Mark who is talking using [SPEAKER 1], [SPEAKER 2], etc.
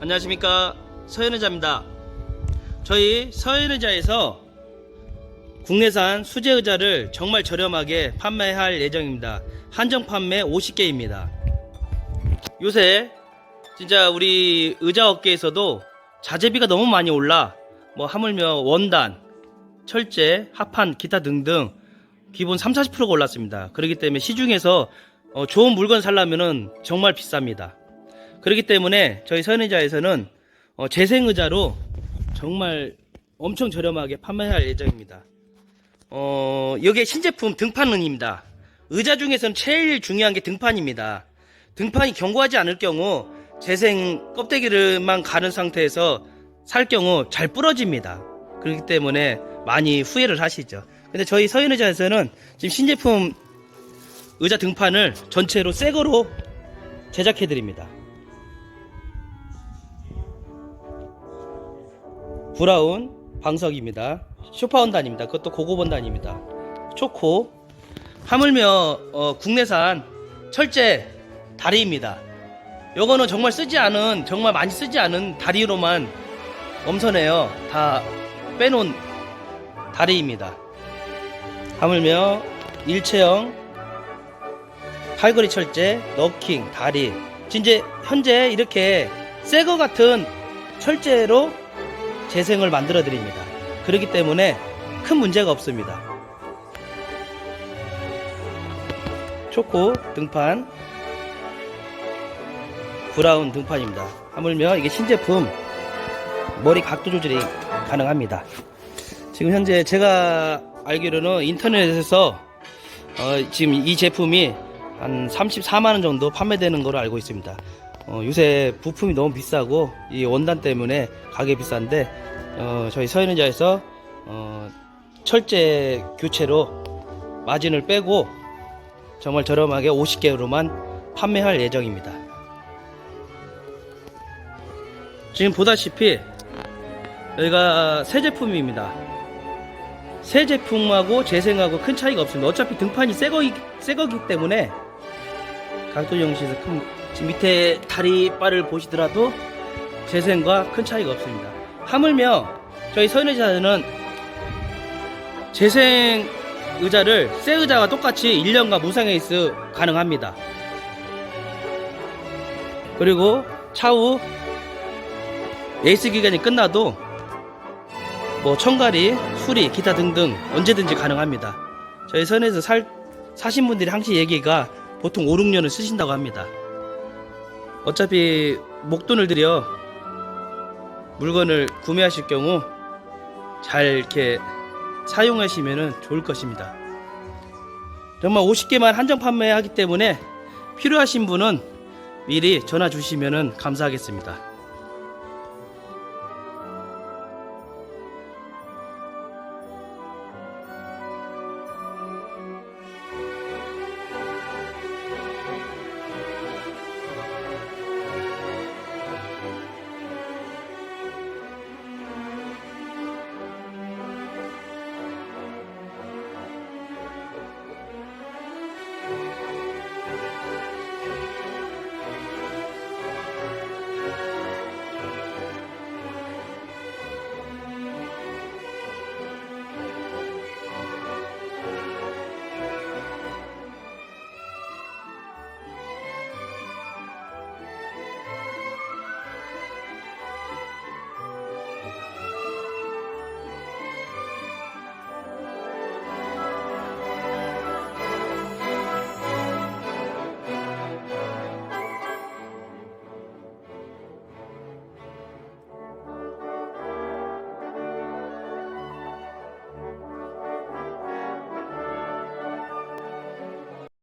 [SPEAKER 1] 안녕하십니까? 서현의자입니다. 저희 서현의자에서 국내산 수제 의자를 정말 저렴하게 판매할 예정입니다. 한정 판매 50개입니다. 요새 진짜 우리 의자 업계에서도 자재비가 너무 많이 올라 뭐 하물며 원단 철제 합판 기타 등등 기본 3, 40%가 올랐습니다. 그렇기 때문에 시중에서 어, 좋은 물건 살려면은 정말 비쌉니다 그렇기 때문에 저희 서현의자에서는 어, 재생의자로 정말 엄청 저렴하게 판매할 예정입니다. 어, 여기에 신제품 등판은입니다. 의자 중에서는 제일 중요한 게 등판입니다. 등판이 견고하지 않을 경우 재생 껍데기를만 가는 상태에서 살 경우 잘 부러집니다. 그렇기 때문에 많이 후회를 하시죠. 근데 저희 서현의자에서는 지금 신제품 의자 등판을 전체로 새 거로 제작해 드립니다. 브라운 방석입니다. 쇼파원 단입니다. 그것도 고급원 단입니다. 초코 하물며 어, 국내산 철제 다리입니다. 요거는 정말 쓰지 않은 정말 많이 쓰지 않은 다리로만 엄선해요. 다 빼놓은 다리입니다. 하물며 일체형 팔걸이 철제 너킹 다리 진짜 현재 이렇게 새거 같은 철제로 재생을 만들어 드립니다. 그렇기 때문에 큰 문제가 없습니다. 초코 등판, 브라운 등판입니다. 하물며 이게 신제품 머리 각도 조절이 가능합니다. 지금 현재 제가 알기로는 인터넷에서 어, 지금 이 제품이 한 34만원 정도 판매되는 걸로 알고 있습니다. 어, 요새 부품이 너무 비싸고 이 원단 때문에 가격이 비싼데 어, 저희 서현의자에서 어, 철제 교체로 마진을 빼고 정말 저렴하게 50개로만 판매할 예정입니다. 지금 보다시피 여기가 새 제품입니다. 새 제품하고 재생하고 큰 차이가 없습니다. 어차피 등판이 새, 거기, 새 거기 때문에 각도 정시에서 큰 지금 밑에 다리바를 보시더라도 재생과 큰 차이가 없습니다. 하물며 저희 서현의자는 재생 의자를 새 의자와 똑같이 1년간 무상 에이스 가능합니다. 그리고 차후 에이스 기간이 끝나도 뭐 청가리, 수리, 기타 등등 언제든지 가능합니다. 저희 선에서 살, 사신 분들이 항상 얘기가 보통 5, 6년을 쓰신다고 합니다. 어차피 목돈을 들여 물건을 구매하실 경우 잘 이렇게 사용하시면 좋을 것입니다. 정말 50개만 한정 판매하기 때문에 필요하신 분은 미리 전화 주시면 감사하겠습니다.